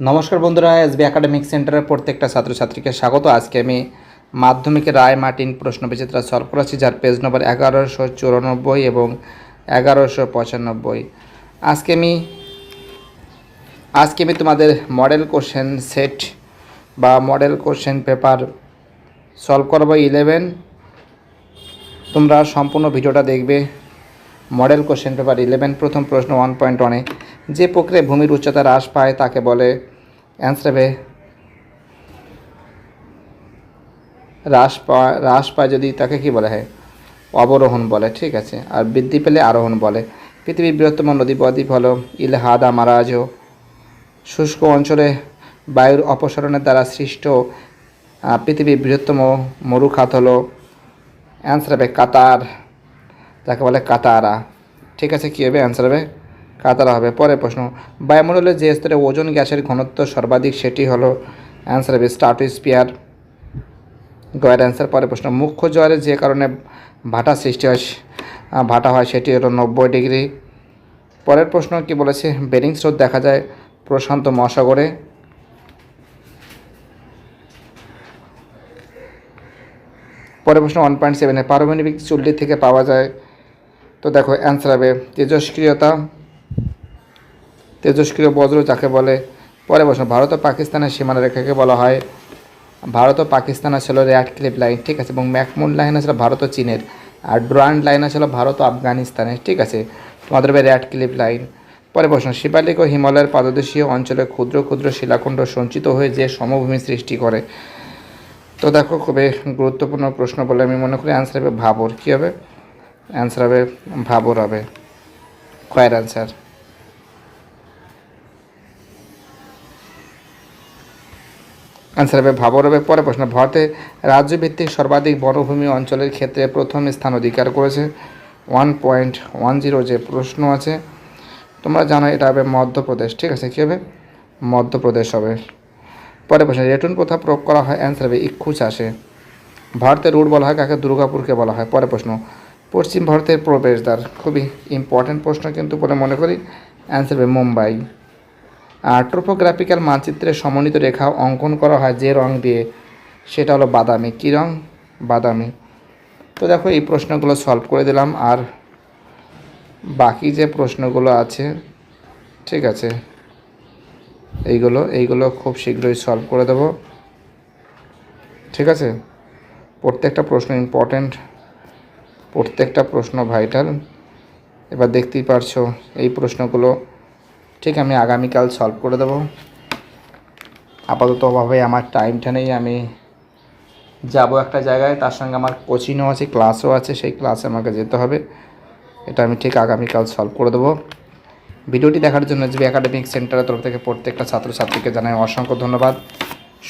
নমস্কার বন্ধুরা SB academic সেন্টারের প্রত্যেকটা ছাত্রছাত্রীকে স্বাগত। আজকে আমি মাধ্যমিকের রায় মার্টিন প্রশ্ন বিচিত্রা সলভ করেছি, যার পেজ নম্বর এগারোশো চুরানব্বই এবং এগারোশো পঁচানব্বই। আজকে আমি আজকে আমি তোমাদের মডেল কোশ্চেন সেট বা মডেল কোশ্চেন পেপার সলভ করব। ইলেভেন তোমরা সম্পূর্ণ ভিডিওটা দেখবে। মডেল কোশ্চেন পেপার ইলেভেন প্রথম প্রশ্ন ওয়ান পয়েন্ট ওয়ানে যে প্রক্রিয়ায় ভূমির উচ্চতা হ্রাস পায় তাকে বলে অ্যান্সার হবে হ্রাস পায় হ্রাস পায় যদি তাকে কি বলা, হয়, অবরোহণ বলে, ঠিক আছে। আর বৃদ্ধি পেলে আরোহণ বলে। পৃথিবীর বৃহত্তম নদী বদ্বীপ হলো ইলহাদা মারাজো। শুষ্ক অঞ্চলে বায়ুর অপসারণের দ্বারা সৃষ্ট পৃথিবীর বৃহত্তম মরুখাত হলো অ্যান্সার হবে কাতার যাকে বলে কাতারা। ঠিক আছে, কী হবে অ্যান্সার হবে কাতারা হবে। পরের প্রশ্ন, বায়ুমণ্ডলের যে স্তরে ওজন গ্যাসের ঘনত্ব সর্বাধিক সেটি হলো অ্যান্সার হবে স্ট্রাটোস্পিয়ার গয়ের অ্যান্সার পরের প্রশ্ন, মুখ্য জ্বরে যে কারণে ভাটা সৃষ্টি হয় ভাটা হয় সেটি হলো নব্বই ডিগ্রি। পরের প্রশ্ন কি বলেছে, বেরিং স্রোত দেখা যায় প্রশান্ত মহাসাগরে। পরের প্রশ্ন ওয়ান পয়েন্ট সেভেনে পারমাণবিক চুল্লি থেকে পাওয়া যায়। তো দেখো অ্যান্সার হবে তেজস্ক্রিয়তা। তেজস্ক্রিয় বজ্র যাকে বলে, পরে বসুন, ভারত ও পাকিস্তানের সীমানা রেখাকে বলা হয় ভারত ও পাকিস্তান ছিল র্যাড ক্লিপ লাইন, ঠিক আছে? এবং ম্যাকমুন লাইন আছে ভারত ও চীনের, আর ড্রান্ড লাইন আছে ভারত ও আফগানিস্তানের, ঠিক আছে? তোমাদের হবে র্যাড ক্লিপ লাইন। পরে প্রশ্ন শিবালিক ও হিমালয়ের পাদদেশীয় অঞ্চলে ক্ষুদ্র ক্ষুদ্র শিলাখণ্ড সঞ্চিত হয়ে যে সমভূমি সৃষ্টি করে। তো দেখো খুবই গুরুত্বপূর্ণ প্রশ্ন বলে আমি মনে করি অ্যান্সার হবে ভাবর। কী হবে? অ্যান্সার হবে ভাবর হবে। কয়ের অ্যান্সার অ্যান্সার হবে ভাবর হবে পরে প্রশ্ন, ভারতে রাজ্যভিত্তিক সর্বাধিক বনভূমি অঞ্চলের ক্ষেত্রে প্রথম স্থান অধিকার করেছে। ওয়ান পয়েন্ট ওয়ান জিরো যে প্রশ্ন আছে, তোমরা জানো এটা হবে মধ্যপ্রদেশ, ঠিক আছে? কী হবে? মধ্যপ্রদেশ হবে। পরে প্রশ্ন, রেটুন প্রথা প্রয়োগ করা হয় অ্যান্সার হবে ইক্ষু চাষে। ভারতের রুট বলা হয়, কাকে দুর্গাপুরকে বলা হয়? পরে প্রশ্ন, পশ্চিম ভারতের প্রবেশদ্বার, খুবই ইম্পর্ট্যান্ট প্রশ্ন কিন্তু বলে মনে করি। অ্যান্সার হবে মুম্বাই। আর টোপোগ্রাফিক্যাল মানচিত্রে সমন্বিত রেখা অঙ্কন করা হয় যে রং দিয়ে। সেটা হলো বাদামি। কী রং? বাদামি। তো দেখো, এই প্রশ্নগুলো সলভ করে দিলাম। আর বাকি যে প্রশ্নগুলো আছে, ঠিক আছে, এইগুলো এইগুলো খুব শীঘ্রই সলভ করে দেব। ঠিক আছে? প্রত্যেকটা প্রশ্ন ইম্পর্ট্যান্ট প্রত্যেকটা প্রশ্ন ভাইটাল এবার দেখতেই পারছ, এই প্রশ্নগুলো ঠিক, আমি আগামীকাল সলভ করে দেবো। আপাততভাবে আমার টাইমটা নেই, আমি যাব একটা জায়গায়, তার সঙ্গে আমার কোচিংও আছে ক্লাসও আছে, সেই ক্লাসে আমাকে যেতে হবে। এটা আমি ঠিক আগামীকাল সলভ করে দেবো। ভিডিওটি দেখার জন্য জিবি একাডেমিক সেন্টারের তরফ থেকে প্রত্যেকটা ছাত্রছাত্রীকে জানাই অসংখ্য ধন্যবাদ।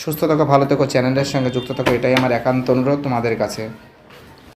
সুস্থ থাকো, ভালো থেকো চ্যানেলের সঙ্গে যুক্ত থাকো, এটাই আমার একান্ত অনুরোধ তোমাদের কাছে।